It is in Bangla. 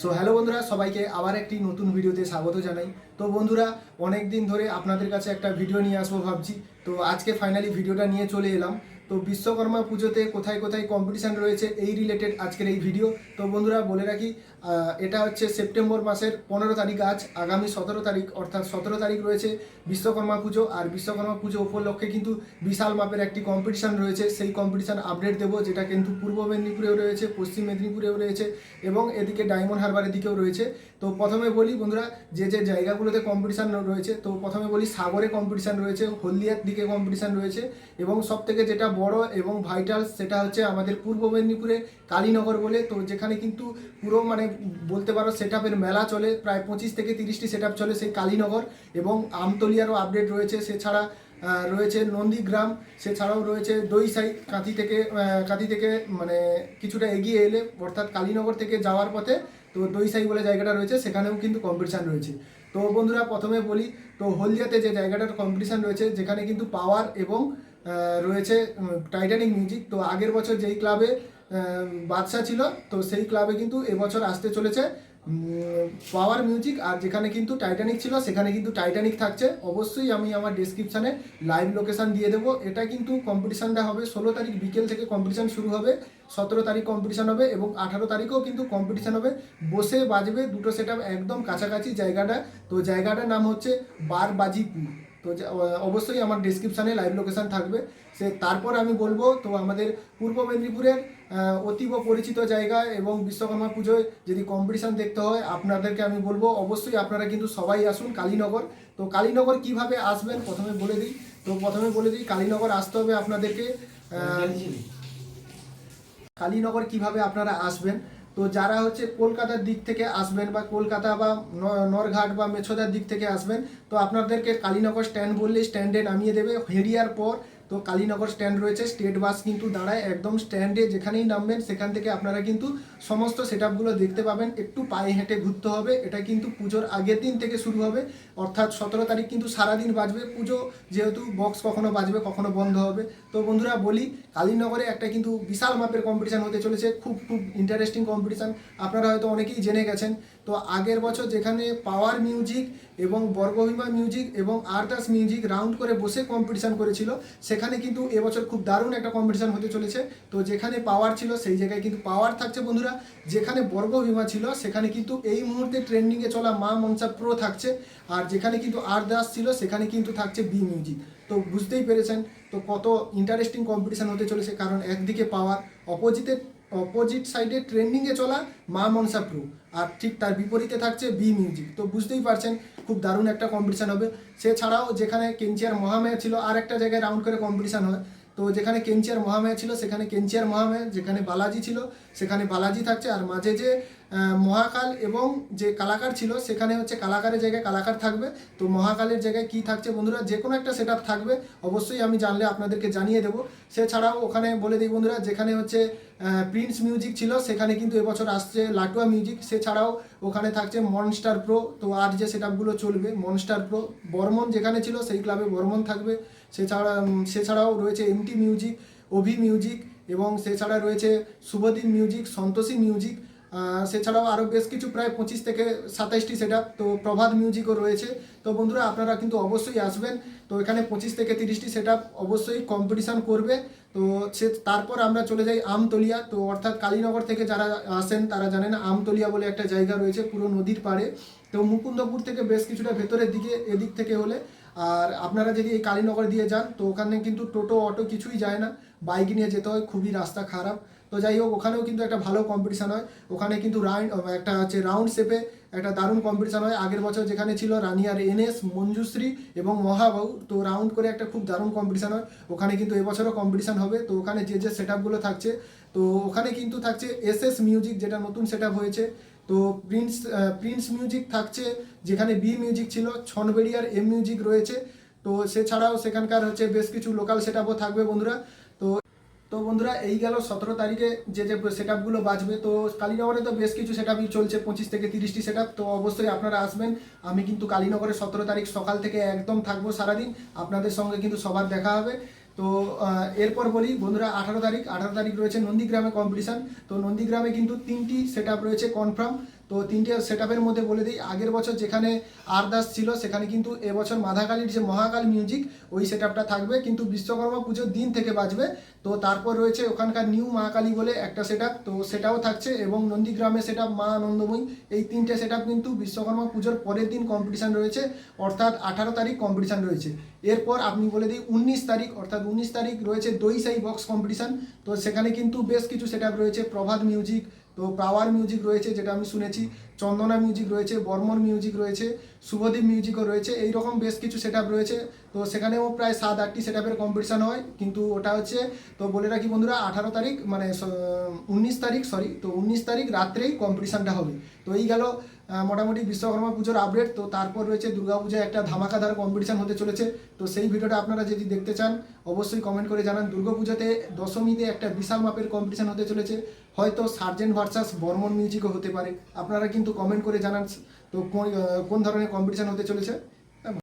সো হ্যালো বন্ধুরা, সবাইকে আবার একটি নতুন ভিডিওতে স্বাগত জানাই। তো বন্ধুরা অনেক দিন ধরে আপনাদের কাছে একটা ভিডিও নিয়ে আসব ভাবছি। তো আজকে ফাইনালি ভিডিওটা নিয়ে চলে এলাম। তো বিশ্বকর্মা পুজোতে কোথায় কোথায় কম্পিটিশান রয়েছে এই রিলেটেড আজকের এই ভিডিও তো বন্ধুরা, বলে রাখি এটা হচ্ছে সেপ্টেম্বর মাসের পনেরো তারিখ আজ, আগামী সতেরো তারিখ, অর্থাৎ সতেরো তারিখ রয়েছে বিশ্বকর্মা পুজো। আর বিশ্বকর্মা পুজো উপলক্ষে কিন্তু বিশাল মাপের একটি কম্পিটিশান রয়েছে। সেই কম্পিটিশান আপডেট দেবো, যেটা কিন্তু পূর্ব মেদিনীপুরেও রয়েছে, পশ্চিম মেদিনীপুরেও রয়েছে, এবং এদিকে ডায়মন্ড হারবারের দিকেও রয়েছে। তো প্রথমে বলি বন্ধুরা, যে যে জায়গাগুলোতে কম্পিটিশান রয়েছে, তো প্রথমে বলি সাগরে কম্পিটিশান রয়েছে, হলদিয়ার দিকে কম্পিটিশান রয়েছে, এবং সব থেকে যেটা বড় এবং ভাইটাল সেটা হচ্ছে আমাদের পূর্ব মেদিনীপুরে কালীনগর বলে। তো যেখানে কিন্তু পুরো মানে বলতে পারো সেট মেলা চলে, প্রায় পঁচিশ থেকে তিরিশটি সেট চলে সেই কালীনগর এবং আমতলিয়ারও আপডেট রয়েছে। সেছাড়া রয়েছে নন্দীগ্রাম, সেছাড়াও রয়েছে দইসাই, কাঁথি থেকে কাঁথি থেকে মানে কিছুটা এগিয়ে এলে অর্থাৎ কালীনগর থেকে যাওয়ার পথে তো দইসাই বলে জায়গাটা রয়েছে, সেখানেও কিন্তু কম্পিটিশান রয়েছে। তো বন্ধুরা, প্রথমে বলি, তো হলদিয়াতে যে জায়গাটার কম্পিটিশান রয়েছে, যেখানে কিন্তু পাওয়ার এবং রয়েছে টাইটানিক মিউজিক তো আগের বছর যেই ক্লাবে বাদশা ছিল, তো সেই ক্লাবে কিন্তু এবছর আসতে চলেছে পাওয়ার মিউজিক আর যেখানে কিন্তু টাইটানিক ছিল, সেখানে কিন্তু টাইটানিক থাকছে। অবশ্যই আমি আমার ডিসক্রিপশানে লাইভ লোকেশান দিয়ে দেবো। এটা কিন্তু কম্পিটিশানটা হবে। ষোলো তারিখ বিকেল থেকে কম্পিটিশান শুরু হবে, সতেরো তারিখ কম্পিটিশান হবে এবং আঠারো তারিখেও কিন্তু কম্পিটিশান হবে। বসে বাজবে দুটো সেট একদম কাছাকাছি জায়গাটা। তো জায়গাটার নাম হচ্ছে বারবাজিপুর। তো অবশ্যই আমার ডিসক্রিপশানে লাইভ লোকেশান থাকবে। সে তারপর আমি বলব তো আমাদের পূর্ব মেদিনীপুরের অতীব পরিচিত জায়গা এবং বিশ্বকর্মা পুজোয় যদি কম্পিটিশান দেখতে হয় আপনাদেরকে আমি বলব অবশ্যই আপনারা কিন্তু সবাই আসুন কালীনগর। তো কালীনগর কীভাবে আসবেন? প্রথমে বলে দিই। তো প্রথমে বলে দিই কালীনগর আসতে হবে আপনাদেরকে কালীনগর কীভাবে আপনারা আসবেন? তো যারা হচ্ছে কলকাতার দিক থেকে আসবেন বা কলকাতা বা নরঘাট বা মেছোদার দিক থেকে আসবেন, তো আপনাদেরকে কালীনগর স্ট্যান্ড বললে স্ট্যান্ডে নামিয়ে দেবে। হেরিয়ার পর তো কালীনগর স্ট্যান্ড রয়েছে স্টেট বাস কিন্তু দাঁড়ায়, একদম স্ট্যান্ডে যেখানেই নামবেন, সেখান থেকে আপনারা কিন্তু সমস্ত সেট দেখতে পাবেন, একটু পায়ে হেঁটে ঘুরতে হবে, এটা কিন্তু পুজোর আগের দিন থেকে শুরু হবে, অর্থাৎ সতেরো তারিখ কিন্তু সারাদিন বাজবে, পুজো যেহেতু বক্স কখনো বাজবে, কখনো বন্ধ হবে, তো বন্ধুরা বলি, কালীনগরে একটা কিন্তু বিশাল মাপের কম্পিটিশান হতে চলেছে, খুব খুব ইন্টারেস্টিং কম্পিটিশান আপনারা হয়তো অনেকেই জেনে গেছেন, তো আগের বছর যেখানে পাওয়ার মিউজিক এবং বর্গভীমা মিউজিক এবং আর্টাস মিউজিক রাউন্ড করে বসে কম্পিটিশান করেছিল সেখানে কিন্তু এবছর খুব দারুণ একটা কম্পিটিশান হতে চলেছে। তো যেখানে পাওয়ার ছিল, সেই জায়গায় কিন্তু পাওয়ার থাকছে বন্ধুরা। যেখানে বর্গ বিমা ছিল, সেখানে কিন্তু এই মুহূর্তে ট্রেন্ডিংয়ে চলা মা মনসা প্রো থাকছে। আর যেখানে কিন্তু আর দাস ছিল, সেখানে কিন্তু থাকছে বি মিউজিক তো বুঝতেই পেরেছেন, তো কত ইন্টারেস্টিং কম্পিটিশান হতে চলেছে। কারণ একদিকে পাওয়ার অপোজিটে অপোজিট সাইডে ট্রেন্ডিংয়ে চলা মা মনসা প্রু। আর ঠিক তার বিপরীতে থাকছে বি মিউজিক। তো বুঝতেই পারছেন, খুব দারুণ একটা কম্পিটিশান হবে। সে ছাড়াও যেখানে কেঞ্চিয়ার মহামায়া ছিল, আর একটা জায়গায় রাউন্ড করে কম্পিটিশান হয়। তো যেখানে কেঞ্চিয়ার মহামায়া ছিল, সেখানে কেঞ্চিয়ার মহামায়া, যেখানে বালাজি ছিল, সেখানে বালাজি থাকছে। আর মাঝে যে মহাকাল এবং যে কালাকার ছিল, সেখানে হচ্ছে কালাকারের জায়গায় কালাকার থাকবে। তো মহাকালের জায়গায় কি থাকছে বন্ধুরা? যে কোনো একটা সেট থাকবে। অবশ্যই আমি জানলে আপনাদেরকে জানিয়ে দেবো। সেছাড়াও ওখানে বলে দিই বন্ধুরা, যেখানে হচ্ছে প্রিন্স মিউজিক ছিল, সেখানে কিন্তু এবছর আসছে লাটুয়া মিউজিক সেছাড়াও ওখানে থাকছে মনস্টার প্রো তো আর যে সেট চলবে মনস্টার প্রো বর্মন যেখানে ছিল, সেই ক্লাবে বর্মন থাকবে। সেছাড়া সেছাড়াও রয়েছে এমটি মিউজিক অভি মিউজিক এবং সেছাড়া রয়েছে শুভদীপ মিউজিক সন্তোষী মিউজিক সেছাড়াও আরও বেশ কিছু প্রায় পঁচিশ থেকে সাতাইশটি সেট তো প্রভাত মিউজিকও রয়েছে। তো বন্ধুরা, আপনারা কিন্তু অবশ্যই আসবেন। তো এখানে পঁচিশ থেকে তিরিশটি সেট অবশ্যই কম্পিটিশান করবে। তো সে, তারপর আমরা চলে যাই আমতলিয়া। তো অর্থাৎ কালীনগর থেকে যারা আসেন, তারা জানেন আমতলিয়া বলে একটা জায়গা রয়েছে পুরো নদীর পাড়ে। তো মুকুন্দপুর থেকে বেশ কিছুটা ভেতরের দিকে, এদিক থেকে হলে। আর আপনারা যদি এই কালীনগর দিয়ে যান, তো ওখানে কিন্তু টোটো, অটো কিছুই যায় না। বাইক নিয়ে যেতে হয়, খুবই রাস্তা খারাপ। তো যাই হোক, ওখানেও কিন্তু একটা ভালো কম্পিটিশান হয়। ওখানে কিন্তু রাউন্ড একটা হচ্ছে রাউন্ড শেপে একটা দারুণ কম্পিটিশান হয়। আগের বছর যেখানে ছিল রানিয়ার এনএস, মঞ্জুশ্রী এবং মহাবাবু তো রাউন্ড করে একটা খুব দারুণ কম্পিটিশান হয়। ওখানে কিন্তু এবছরও কম্পিটিশান হবে। তো ওখানে যে যে সেট আপগুলো থাকছে, তো ওখানে কিন্তু থাকছে এস এস মিউজিক যেটা নতুন সেট হয়েছে। তো প্রিন্স প্রিন্স মিউজিক থাকছে, যেখানে বি মিউজিক ছিল, ছনবেড়িয়ার এম মিউজিক রয়েছে। তো সেছাড়াও সেখানকার হচ্ছে বেশ কিছু লোকাল সেট থাকবে বন্ধুরা। তো বন্ধুরা, এই গেল সতেরো তারিখে যে যে সেট আপগুলো বাজবে। তো কালীনগরে তো বেশ কিছু সেট চলছে, পঁচিশ থেকে তিরিশটি সেট তো অবশ্যই আপনারা আসবেন। আমি কিন্তু কালীনগরে সতেরো তারিখ সকাল থেকে একদম থাকব সারাদিন। আপনাদের সঙ্গে কিন্তু সবার দেখা হবে। তো এরপর বলি, বন্ধুরা, আঠারো তারিখ আঠারো তারিখ রয়েছে নন্দীগ্রামে কম্পিটিশান তো নন্দীগ্রামে কিন্তু তিনটি সেট রয়েছে কনফার্ম তো তিনটে সেট মধ্যে বলে দিই, আগের বছর যেখানে আরদাস ছিল, সেখানে কিন্তু এবছর মাধাকালীর যে মহাকাল মিউজিক ওই সেট থাকবে। কিন্তু বিশ্বকর্মা পুজোর দিন থেকে বাজবে। তো তারপর রয়েছে ওখানকার নিউ মহাকালী বলে একটা সেট তো সেটাও থাকছে এবং নন্দীগ্রামে সেট মা আনন্দময়ী এই তিনটে সেট কিন্তু বিশ্বকর্মা পুজোর পরের দিন কম্পিটিশন রয়েছে। অর্থাৎ আঠারো তারিখ কম্পিটিশন রয়েছে। এরপর আপনি বলে দিই, উনিশ তারিখ, অর্থাৎ উনিশ তারিখ রয়েছে দইসাই বক্স কম্পিটিশন তো সেখানে কিন্তু বেশ কিছু সেট রয়েছে। প্রভাত মিউজিক তো পাওয়ার মিউজিক রয়েছে, যেটা আমি শুনেছি। চন্দনা মিউজিক রয়েছে, বর্মন মিউজিক রয়েছে, শুভদীপ মিউজিকও রয়েছে এই রকম বেশ কিছু সেট রয়েছে। তো সেখানেও প্রায় সাত, আটটি সেট আপের কম্পিটিশান হয়। কিন্তু ওটা হচ্ছে, তো বলে রাখি বন্ধুরা, আঠারো তারিখ মানে উনিশ তারিখ সরি তো উনিশ তারিখ রাত্রেই কম্পিটিশানটা হবে। তো এই গেল মোটামুটি বিশ্বকর্মা পুজোর আপডেট তো তারপর রয়েছে দুর্গাপূজায় একটা ধামাকাধার কম্পিটিশান হতে চলেছে। তো সেই ভিডিওটা আপনারা যদি দেখতে চান, অবশ্যই কমেন্ট করে জানান। দুর্গাপূজাতে দশমীতে একটা বিশাল মাপের কম্পিটিশান হতে চলেছে। হয়তো সার্জেন্ট ভার্সাস বর্মন মিউজিকও হতে পারে। আপনারা কিন্তু কমেন্ট করে জানান, তো কোন কোন ধরনের কম্পিটিশান হতে চলেছে।